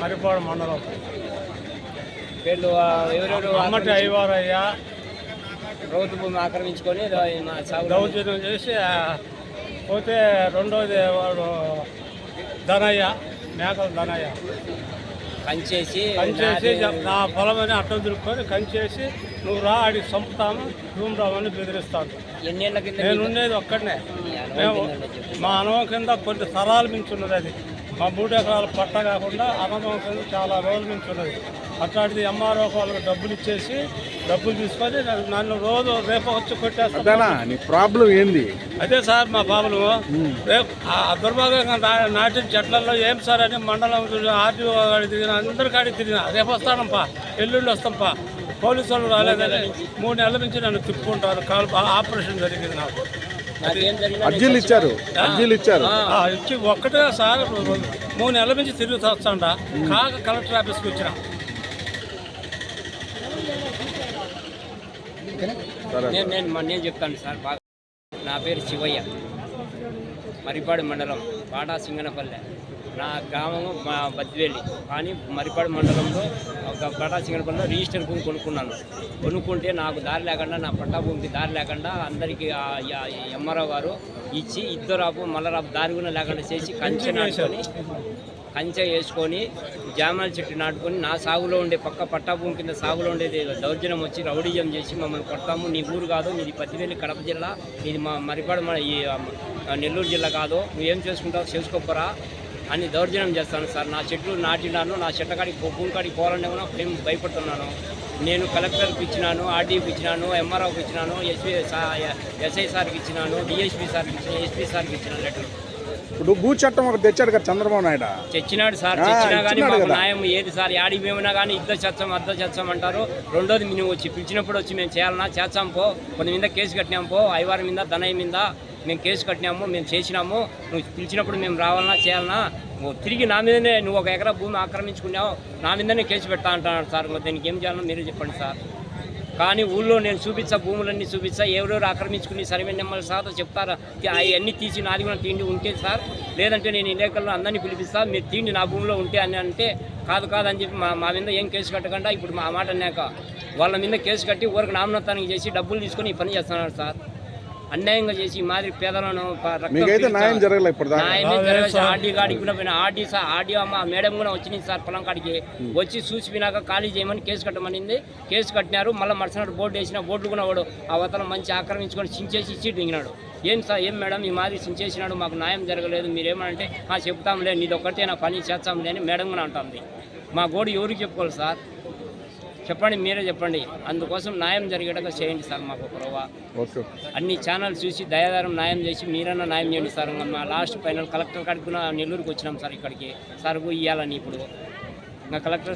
మరిపాడు మండలం. వీళ్ళు ఎవరెవరు అమ్మటి అయ్యవారయ్య ప్రభుత్వ భూమి ఆక్రమించుకొని దౌర్జన్యం చేసి పోతే రెండోది వాడు ధనయ్య మేకల ధనయ్య. కంచేసి కంచేసి నా పొలమని అడ్డం తిరుక్కొని కంచేసి నువ్వు రా ఆడికి చంపుతాము రూమ్ రామని బెదిరిస్తాను. కింద నేను ఉండేది ఒక్కడనే. మేము. మా అనుభవం కింద కొన్ని తరాలు మించున్నది అది. మా మూడు ఎకరాల పట్ట కాకుండా అనుభవం కింద చాలా రోజులు మించున్నది అట్లాంటిది ఎంఆర్ఓ వాళ్ళకి డబ్బులు ఇచ్చేసి డబ్బులు తీసుకొని నన్ను- రోజు రేపు వచ్చి కొట్టేస్తాను ప్రాబ్లం ఏంది? అదే సార్ మా బాబులు. రేపు ఆ దుర్భాగ్యంగా నాటిన చెట్లలో ఏం సార్ అని మండలం ఆర్టీఓ కాడికి తిరిగిన అందరి కాడికి తిరిగిన రేపు వస్తానంపా ఎల్లుండి వస్తాంపా పోలీసు వాళ్ళు రాలేదని మూడు నెలల నుంచి నన్ను తిప్పుకుంటారు. కాలు ఆపరేషన్ జరిగింది నాకు. అర్జీలు ఇచ్చారు. అర్జీలు ఇచ్చారు. ఇచ్చి ఒక్కటే సార్ మూడు నెలల నుంచి తిరుగుతూ వస్తాండ. కాక కలెక్టర్ ఆఫీస్కి వచ్చిన. నేను నేను నేను చెప్తాను సార్ బాగా. నా పేరు శివయ్య. మరిపాడు మండలం పాటా సింగనపల్లె. నా గ్రామము మా బద్వేలి కానీ మరిపాడు మండలంలో ఒక పాటా సింగనపల్లిలో రిజిస్టర్ భూమి కొనుక్కున్నాను. కొనుక్కుంటే నాకు దారి లేకుండా నా పట్టా భూమికి దారి లేకుండా అందరికీ ఎంఆర్ఓ గారు ఇచ్చి ఇద్దరు రాపు మళ్ళా రాపు దారి కూడా లేకుండా చేసి కంచె నాటుకొని కంచె వేసుకొని జామాల చెట్టు నాటుకొని నా సాగులో ఉండే పక్క పట్టా భూమి కింద సాగులో ఉండేది దౌర్జన్యం వచ్చి రౌడీజం చేసి మమ్మల్ని కొడతాము. నీ ఊరు కాదు నీది పత్తివేలి కడప జిల్లా ఇది మా మరిపాడు మన ఈ ఆ, నెల్లూరు జిల్లా కాదు. నువ్వేం చేసుకుంటావు చేసుకోపోరా అని దౌర్జన్యం చేస్తాను సార్. నా చెట్లు నాటినాను నా చెట్ల కాడికి భూమి కాడికి పోవాలంటే కూడా భయం భయపడుతున్నాను. నేను కలెక్టర్కి ఇచ్చినాను ఆర్డీకి ఇచ్చినాను ఎంఆర్ఓకి ఇచ్చినాను ఎస్పీ ఎస్ఐ సార్కి ఇచ్చినాను డిఎస్పీ సార్కి ఇచ్చిన ఎస్పీ సార్కి ఇచ్చిన లెటర్. ఇప్పుడు భూ చట్టం ఒకటి తెచ్చాడు కదా చంద్రబాబు నాయుడు. తెచ్చినాడు సార్. తెచ్చినా కానీ మాకు. న్యాయం ఏది సార్? యాడికి మేమైనా కానీ ఇద్ద చేస్తాం అద్ద చేస్తాం అంటారు. రెండోది మేము వచ్చి పిలిచినప్పుడు వచ్చి మేము చేయాలన్నా చేస్తాం పో. కొన్ని మీద కేసు కట్టినాం పో. ఐవారి మీద ధనయ్య మీద మేము కేసు కట్టినాము మేము చేసినాము నువ్వు పిలిచినప్పుడు మేము రావాలన్నా చేయాలన్నా నువ్వు తిరిగి నా మీదనే నువ్వు ఒక ఎకరా భూమి ఆక్రమించుకున్నావు నా మీదనే కేసు పెడతా అంటున్నాడు సార్. దీనికి ఏం చేయాలో మీరే చెప్పండి సార్. కానీ ఊళ్ళో నేను చూపించా భూములన్నీ చూపించా ఎవరెవరు ఆక్రమించుకుని సర్వే నెంబర్ సార్ చెప్తారా? అవన్నీ తీసి నాది కూడా తిండి ఉంటే సార్. లేదంటే నేను ఇలేకల్లో అందరినీ పిలిపిస్తా మీరు తిండి నా భూమిలో ఉంటే అని అంటే కాదు కాదు అని చెప్పి మా మా మీద ఏం కేసు కట్టకుండా ఇప్పుడు మా మాట అన్నాక వాళ్ళ మీద కేసు కట్టి ఊరికి నామనత్వానికి చేసి డబ్బులు తీసుకొని ఈ పని చేస్తున్నారు సార్. అన్యాయంగా చేసి ఈ మాదిరి పేదలను ప- రక్తం మీకైతే పీల్చా- న్యాయం జరగలే ఇప్పుడు దాకా న్యాయం ఏం జరగదు సార్. ఆర్డీ కాడికి కూడా పోయినా. ఆర్డీ సార్ ఆర్డీ అమ్మ మేడం కూడా వచ్చింది సార్ పొలం కాడికి. వచ్చి చూసి వినాక ఖాళీ చేయమని కేసు కట్టమనింది. కేసు కట్టినారు. మళ్ళీ మరుసనాడు బోర్డు వేసిన బోర్డు కూడా వాడు ఆ వతను మంచి ఆక్రమించుకొని సించేసి ఇచ్చి దిగినాడు. ఏం సార్ ఏం మేడం ఈ మాదిరి సించేసినాడు మాకు న్యాయం జరగలేదు. మీరేమంటే ఆ చెప్తాంలే నీది ఒక్కటే నా పని చేస్తాంలే అని మేడం కూడా అంటుంది. మా గోడు ఎవరికి చెప్పుకోవాలి సార్? చెప్పండి మీరే చెప్పండి. అందుకోసం న్యాయం జరిగేటగా చేయండి సార్ మాకు ఒక రవ్వ. ఓకే అన్ని ఛానల్స్ చూసి దయాదారం న్యాయం చేసి మీరన్నా న్యాయం చేయండి సార్. మా లాస్ట్ ఫైనల్ కలెక్టర్ కాడికి కూడా నెల్లూరుకి వచ్చినాం సార్ ఇక్కడికి. సార్ ఇవ్వాలని ఇప్పుడు. ఇంకా కలెక్టర్